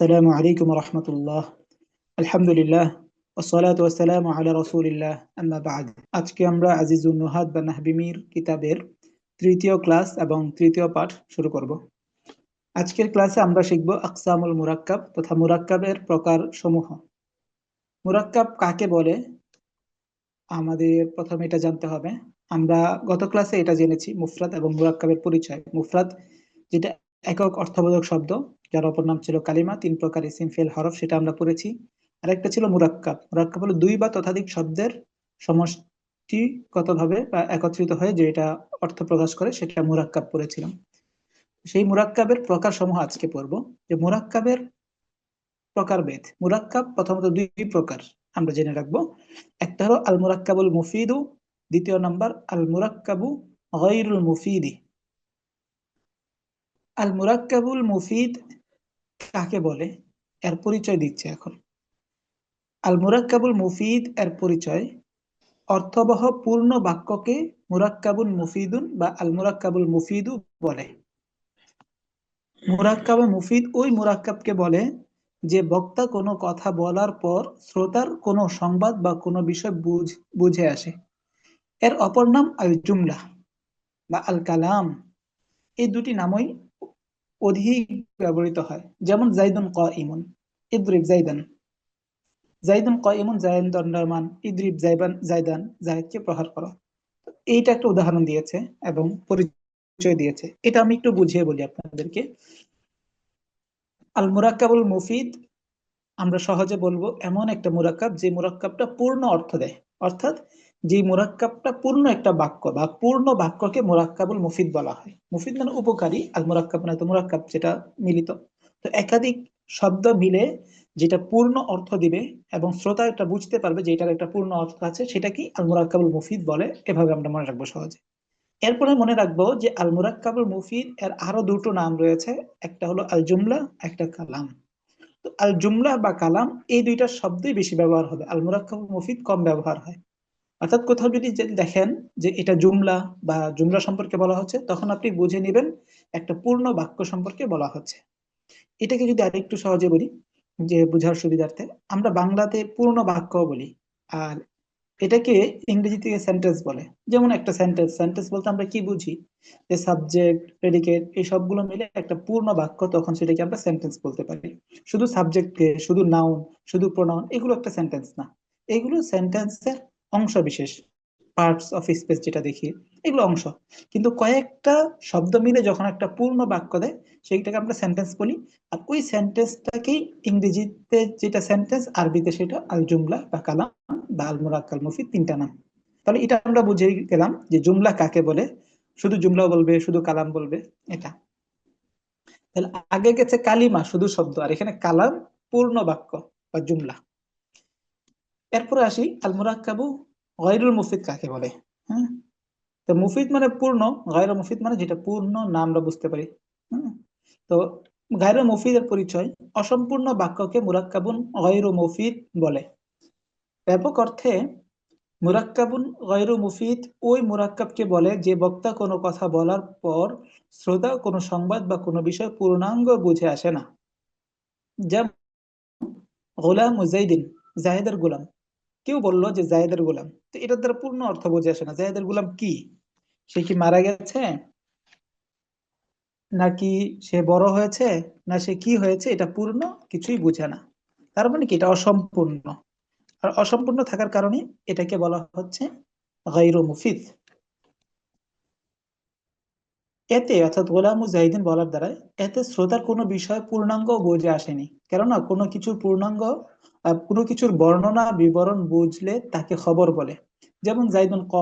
আসসালামু আলাইকুম রহমতুল্লাহ আলহামদুলিল্লাহ ওসলাত ওসালাম আলা রসুলিল্লাহ আম্মা বাদ আজকে আমরা আজিজুল নুহাদ বা নাহবিমির কিতাবের তৃতীয় ক্লাস এবং তৃতীয় পাঠ শুরু করব। আজকের ক্লাসে আমরা শিখব আকসামুল মুরাক্কাব তথা মুরাক্কাবের প্রকার সমূহ মুরাক্কাব কাকে বলে? আমাদের প্রথমে এটা জানতে হবে। আমরা গত ক্লাসে এটা জেনেছি মুফরাত এবং মুরাক্কাবের পরিচয়। মুফরাত যেটা একক অর্থবোধক শব্দ যার অপর নাম ছিল কালিমা, তিন প্রকার ইসিম, ফেল, হরফ, সেটা আমরা পড়েছি। আরেকটা ছিল মুরাক্কাব। মুরাক্কাব হলো দুই বা ততাধিক শব্দের সমষ্টিগতভাবে বা একত্রিত হয়ে যে এটা অর্থ প্রকাশ করে, সেটা মুরাক্কাব পড়েছিলাম। সেই মুরাক্কাবের প্রকার সমূহ আজকে পড়ব। যে মুরাক্কাবের প্রকারভেদ। মুরাক্কাব প্রথমত দুই প্রকার আমরা জেনে রাখব। একটা হলো আল মুরাক্কাবুল মুফিদু, দ্বিতীয় নাম্বার আল মুরাক্কাবু গয়রুল মুফিদি। আল মুরাক্কাবুল মুফিদ কাকে বলে? এর পরিচয় দিচ্ছে এখন। আল মুরাক্কাবুল মুফিদ এর পরিচয় অর্থবহ পূর্ণ বাক্যকে মুরাক্কাবুল মুফিদুন বা আল মুরাক্কাবুল মুফিদু বলে। মুরাক্কাবুল মুফিদ ওই মুরাক্কাবকে বলে যে বক্তা কোনো কথা বলার পর শ্রোতার কোনো সংবাদ বা কোনো বিষয় বুঝে আসে। এর অপর নাম আল জুমলা বা আল কালাম এই দুটি নামই অধিক ব্যবহৃত হয়। যেমন জাইদুন ক ইমন ইদ্রিব জাইদান। জাইদুন ক ইমন জায়ন দণ্ডমান ইদ্রিব জাইবান, জাইদান জাহেদকে প্রহার করো। এইটা একটা উদাহরণ দিয়েছে এবং পরিচয় দিয়েছে। এটা আমি একটু বুঝিয়ে বলি আপনাদেরকে। আল মুরাক্কাবুল মুফিদ, আমরা সহজে বলব, এমন একটা মুরাক্কাব যে মুরাক্কাবটা পূর্ণ অর্থ দেয়। অর্থাৎ যে মুরাক্কাবটা পূর্ণ একটা বাক্য, বা পূর্ণ বাক্যকে মুরাক্কাবুল মুফিদ বলা হয়। মুফিদ মানে উপকারী, আর মুরাক্কাব মানে মুরাক্কাব যেটা মিলিত। তো একাধিক শব্দ মিলে যেটা পূর্ণ অর্থ দিবে এবং শ্রোতা এটা বুঝতে পারবে যে এটার একটা পূর্ণ অর্থ আছে, সেটা কি আল মুরাক্কাবুল মুফিদ বলে, এভাবে আমরা মনে রাখব সহজে। এরপরে মনে রাখব যে আল মুরাক্কাবুল মুফিদ এর আরও দুটো নাম রয়েছে, একটা হলো আল জুমলা, একটা কালাম। তো আল জুমলা বা কালাম এই দুইটা শব্দই বেশি ব্যবহার হবে। আল মুরাক্কাবুল মুফিদ কম ব্যবহার হয়। অর্থাৎ কোথাও যদি দেখেন যে এটা জুমলা বা জুমলা সম্পর্কে বলা হচ্ছে, তখন আপনি বুঝে নেবেন একটা পূর্ণ বাক্য সম্পর্কে বলা হচ্ছে। এটাকে যদি আরেকটু সহজে বলি, যে বোঝার সুবিধার্থে, আমরা বাংলাতে পূর্ণ বাক্য বলি, আর এটাকে ইংরেজি থেকে সেন্টেন্স বলে। যেমন একটা সেন্টেন্স সেন্টেন্স বলতে আমরা কি বুঝি? যে সাবজেক্ট প্রেডিকেট এই সবগুলো মিলে একটা পূর্ণ বাক্য, তখন সেটাকে আমরা সেন্টেন্স বলতে পারি। শুধু সাবজেক্টকে শুধু নাউন শুধু প্রোনাউন এগুলো একটা সেন্টেন্স না। এগুলো সেন্টেন্সের অংশ বিশেষ পার্টস অফ স্পেস যেটা দেখি, এগুলো অংশ। কিন্তু কয়েকটা শব্দ মিলে যখন একটা পূর্ণ বাক্য দেয়, সেইটাকে আমরা সেন্টেন্স বলি। আর ওই সেন্টেন্সটাকেই ইংরেজিতে যেটা সেন্টেন্স আরবিতে সেটা আল জুমলা বা কালাম বা আল মুরাক্কাল মুফিদ তিনটা নাম। তাহলে এটা আমরা বুঝে গেলাম যে জুমলা কাকে বলে? শুধু জুমলা বলবে, শুধু কালাম বলবে, এটা। তাহলে আগে গেছে কালিমা, শুধু শব্দ। আর এখানে কালাম, পূর্ণ বাক্য বা জুমলা। এরপরে আসি আল মুরাক্কাবু গয়রুল মুফিদ কাকে বলে? হ্যাঁ? তো মুফিদ মানে পূর্ণ, গায়রুল মুফিদ মানে যেটা পূর্ণ না আমরা বুঝতে পারি। হ্যাঁ? তো গায়রুল মুফিদের পরিচয় অসম্পূর্ণ বাক্যকে মুরাক্কাবুন গয়রু মুফিদ বলে। ব্যাপক অর্থে মুরাক্কাবুন গয়রু মুফিদ ওই মুরাক্কাবকে বলে যে বক্তা কোনো কথা বলার পর শ্রোতা কোনো সংবাদ বা কোনো বিষয় পূর্ণাঙ্গ বুঝে আসে না। যেমন গোলাম মুজাইদিন জাহেদের গোলাম। কেউ বলল যে জায়েদের গোলাম। তো এটার দ্বারা পূর্ণ অর্থ বোঝে আসে না। জায়েদের গোলাম কি? সে কি মারা গেছে? নাকি সে বড় হয়েছে? না সে কি হয়েছে? এটা পূর্ণ কিছুই বুঝে না। তার মানে কি? এটা অসম্পূর্ণ। আর অসম্পূর্ণ থাকার কারণে এটাকে বলা হচ্ছে মুফিদ। এতে, অর্থাৎ গোলাম জাহিদিন বলার দ্বারা এতে শ্রোতার কোনো বিষয় পূর্ণাঙ্গ বোঝে আসেনি। কেননা কোনো কিছুর পূর্ণাঙ্গ কোনো কিছুর বর্ণনা, বিবরণ বুঝলে তাকে খবর বলে। যেমন জাইদুন ক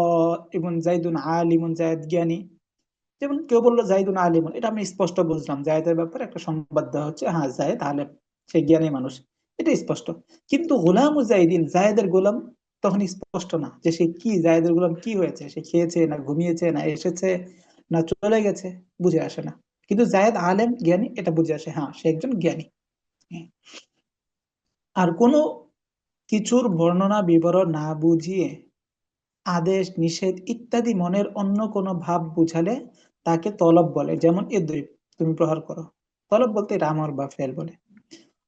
এবং জাইদুন আলিমুন জায়দ জ্ঞানী। যেমন কেউ বলল জাইদুন আলিমুন, এটা আমি স্পষ্ট বুঝলাম। জায়দের ব্যাপারে একটা সংবাদ দেওয়া হচ্ছে হ্যাঁ জায়দ আলেম সে জ্ঞানী মানুষ, এটা স্পষ্ট। কিন্তু গোলাম জাইদিন জায়দের গোলাম তখন স্পষ্ট না যে সে কি জায়দের গোলাম কি হয়েছে? সে খেয়েছে না ঘুমিয়েছে না এসেছে না চলে গেছে? বুঝে আসে না। কিন্তু জায়দ আলেম জ্ঞানী, এটা বুঝে আসে হ্যাঁ সে একজন জ্ঞানী। আর কোনো কিছুর বর্ণনা, বিবরণ না বুঝিয়ে আদেশ, নিষেধ ইত্যাদি মনের অন্য কোনো ভাব বুঝালে তাকে তলব বলে। যেমন এদ্রিব তুমি প্রহার করো। তলব বলতে আমার বা ফেল বলে।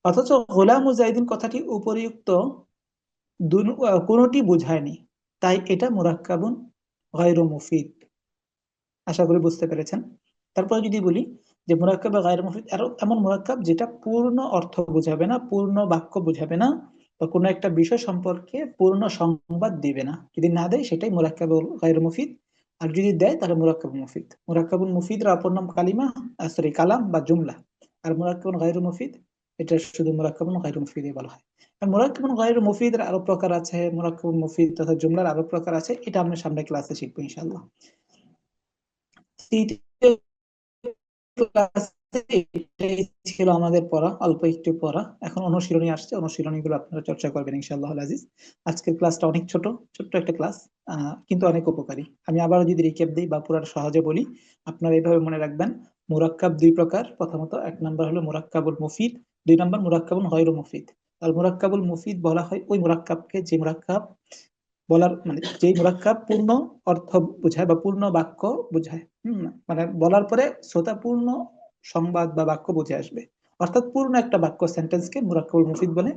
অথচ গোলাম মুজাহিদিন কথাটি উপরিউক্ত কোনটি বোঝায়নি। তাই এটা মুরাক্কাবুন, গায়রু মুফিদ। আশা করি বুঝতে পেরেছেন। তারপরে যদি বলি যে মুরাক্কাব গায়ের মুফিদ এমন মুরাক্কাব যেটা পূর্ণ অর্থ বোঝাবে না, পূর্ণ বাক্য বোঝাবে না বা কোনো একটা বিষয় সম্পর্কে পূর্ণ সংবাদ দিবে না। যদি না দেয়, সেটাই মুরাক্কাব গায়ের মুফিদ আর যদি দেয়, তাহলে মুরাক্কাব মুফিদ। মুরাক্কাবুল মুফিদ অপর নাম কালিমা সরি কালাম বা জুমলা। আর মুরাক্কাবুল গায়ের মুফিদ এটা শুধু মুরাক্কাবুল গায়ের মুফিদ বলা হয়। আর গায়ের মুফিদের আরও প্রকার আছে, মুরাক্কাবুল মুফিদ তথা জুমলার আরও প্রকার আছে, এটা আমরা সামনে ক্লাসে শিখব ইনশাআল্লাহ। ছিল আমাদের পড়া, অল্প একটু পড়া। এখন অনুশীলনী আসছে অনুশীলনী গুলো আপনারা চর্চা করবেন ইনশাআল্লাহ আজিজ। আজকের ক্লাসটা অনেক ছোট, ছোট্ট একটা ক্লাস কিন্তু অনেক উপকারী। আমি আবারও যদি রিকেপ দিই বা পুরার সহজে বলি, আপনারা এইভাবে মনে রাখবেন, মুরাক্কাব দুই প্রকার। প্রথমত, এক নম্বর হলো মুরাক্কাবুল মুফিদ, দুই নম্বর মুরাক্কাবুল হয়রু মুফিদ। আর মুরাক্কাবুল মুফিদ বলা হয় ওই মুরাক্কাবকে যে মুরাক্কাব বলার মানে যে মুরাক্কাব পূর্ণ অর্থ বোঝায় বা পূর্ণ বাক্য বোঝায় মানে বলার পরে শ্রোতা পূর্ণ সংবাদ বা বাক্য বুঝে আসবে। অর্থাৎ পূর্ণ একটা বাক্য সেন্টেন্সকে মুরাক্কাবুল মুফিদ বলে,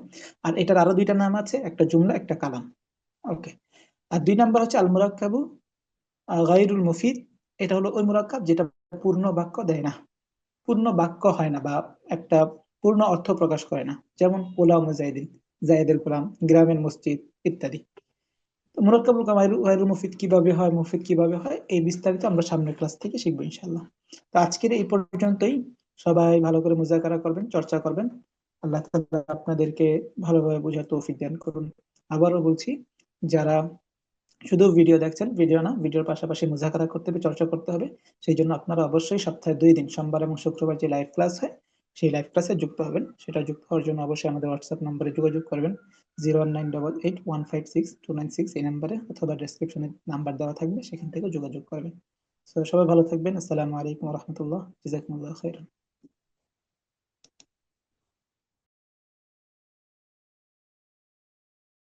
আর এটার আরও দুইটা নাম আছে, একটা জুমলা, একটা কালাম। ওকে, আর দুই নাম্বার হচ্ছে আল মুরাক্কাবু গাইরুল মুফিদ। এটা হলো ওই মুরাক্কাব যেটা পূর্ণ বাক্য দেয় না। পূর্ণ বাক্য হয় না বা একটা পূর্ণ অর্থ প্রকাশ করে না। যেমন পোলাও মুজাহিদিন জায়েদের গোলাম গ্রামের মসজিদ, ইত্যাদি। মুরাক্কাবুল মুফিদ কীভাবে হয় মুফিদ কীভাবে হয়, এই বিস্তারিত আমরা সামনের ক্লাস থেকে তো আজকের এই পর্যন্তই। সবাই ভালো করে করবেন, চর্চা করবেন। আল্লাহ আপনাদেরকে ভালোভাবে বোঝার তৌফিক দান করুন। আবারও বলছি, যারা শুধু ভিডিও দেখছেন, ভিডিও না, ভিডিওর পাশাপাশি মুজাকারা করতে হবে, চর্চা করতে হবে, সেই জন্য আপনারা অবশ্যই সপ্তাহে দুই দিন, সোমবার এবং শুক্রবার যে লাইভ ক্লাস হয়, সেই লাইভ ক্লাসে যুক্ত হবেন। সেটা যুক্ত হওয়ার জন্য অবশ্যই আমাদের হোয়াটসঅ্যাপ নম্বরে যোগাযোগ করবেন। Nine eight one five six two nine six এই নাম্বারে অথবা ডেসক্রিপশনে নাম্বার দেওয়া থাকবে, সেখান থেকে যোগাযোগ করবেন। সবাই ভালো থাকবেন। আসসালামু আলাইকুম রহমতুল্লাহ। জাজাকুমুল্লাহ খাইরান।